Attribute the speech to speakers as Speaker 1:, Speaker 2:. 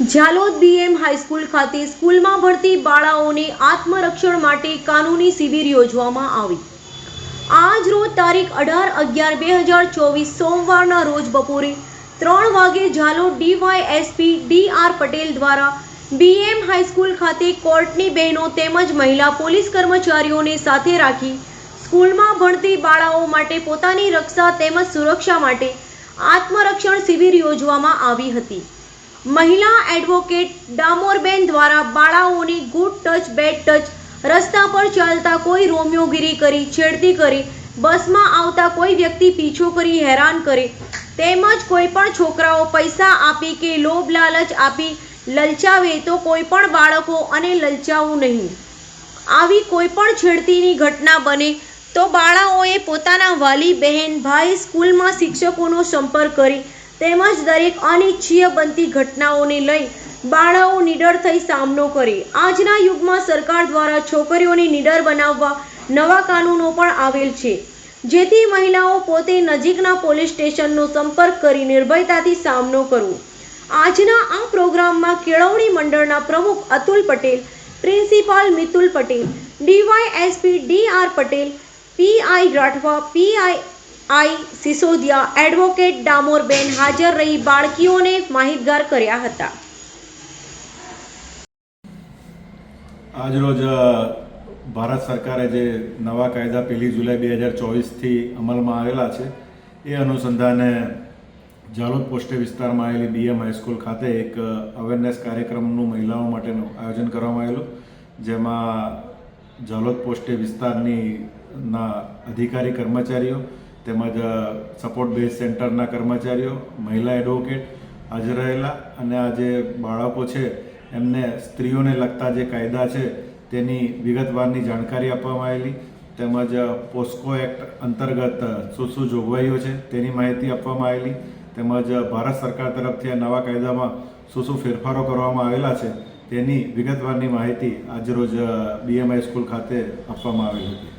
Speaker 1: Jhalod BM high school ખાતે સ્કૂલમાં ભણતી બાળાઓને આત્મરક્ષણ માટે કાનૂની શિબિર યોજવામાં આવી. આજ રોજ તારીખ અઢાર અગિયાર બે હજાર ચોવીસ સોમવારના રોજ બપોરે ત્રણ વાગે Zalod DYSP D R Patel દ્વારા બીએમ હાઈસ્કૂલ ખાતે કોર્ટની બહેનો તેમજ મહિલા પોલીસ કર્મચારીઓને સાથે રાખી સ્કૂલમાં ભણતી બાળાઓ માટે પોતાની રક્ષા તેમજ સુરક્ષા માટે આત્મરક્ષણ શિબિર યોજવામાં આવી હતી. મહિલા એડવોકેટ ડામોરબેન દ્વારા બાળાઓની ગુડ ટચ, બેડ ટચ, રસ્તા પર ચાલતા કોઈ રોમિયોગીરી કરી, છેડતી કરી, બસમાં આવતા કોઈ વ્યક્તિ પીછો કરી, હેરાન કરે. તેમજ કોઈ પણ છોકરાઓ પૈસા આપી કે લોભ લાલચ આપી લલચાવે તો કોઈ પણ બાળકો અને લલચાવું નહીં. આવી કોઈ પણ છેડતીની ઘટના બને તો બાળાઓએ પોતાના વાલી બહેન, ભાઈ, સ્કૂલમાં શિક્ષકોનો સંપર્ક કરી તેમજ દરેક અનિચ્છીય બનતી ઘટનાઓને લઈ બાળાઓ નીડર થઈ સામનો કરે. આજના યુગમાં સરકાર દ્વારા છોકરીઓને નીડર બનાવવા નવા કાનૂનો પણ આવેલ છે. જેથી મહિલાઓ પોતે નજીકના પોલીસ સ્ટેશનનો સંપર્ક કરી નિર્ભયતાથી સામનો કરવો આજના આ પ્રોગ્રામમાં કેળવણી મંડળના પ્રમુખ Atul Patel, principal Mitul Patel, DYSP D R Patel PI Rathwa PI I Sisodiya advocate Damorben હાજર રહી બાળકીઓને માહિતગાર કર્યા હતા.
Speaker 2: આજરોજ ભારત સરકારે જે નવા કાયદા પહેલી જુલાઈ બે હજાર ચોવીસથી અમલમાં આવેલા છે, એ અનુસંધાને જાલોદ પોસ્ટે વિસ્તારમાં આવેલી બીએમ હાઈસ્કૂલ ખાતે એક અવેરનેસ કાર્યક્રમનું મહિલાઓ માટેનું આયોજન કરવામાં આવેલું, જેમાં જાલોદ પોસ્ટે વિસ્તારની, ના, અધિકારી કર્મચારીઓ તેમજ સપોર્ટ બેઝ સેન્ટરના કર્મચારીઓ, મહિલા એડવોકેટ હાજર રહેલા અને આ જે બાળકો છે, એમને સ્ત્રીઓને લગતા જે કાયદા છે, તેની વિગતવારની જાણકારી આપવામાં આવેલી. તેમજ પોસ્કો એક્ટ અંતર્ગત શું શું જોગવાઈઓ છે, તેની માહિતી આપવામાં આવેલી. તેમજ ભારત સરકાર તરફથી આ નવા કાયદામાં શું શું ફેરફારો કરવામાં આવેલા છે, તેની વિગતવારની માહિતી આજરોજ બીએમઆઈ સ્કૂલ ખાતે આપવામાં આવેલી હતી.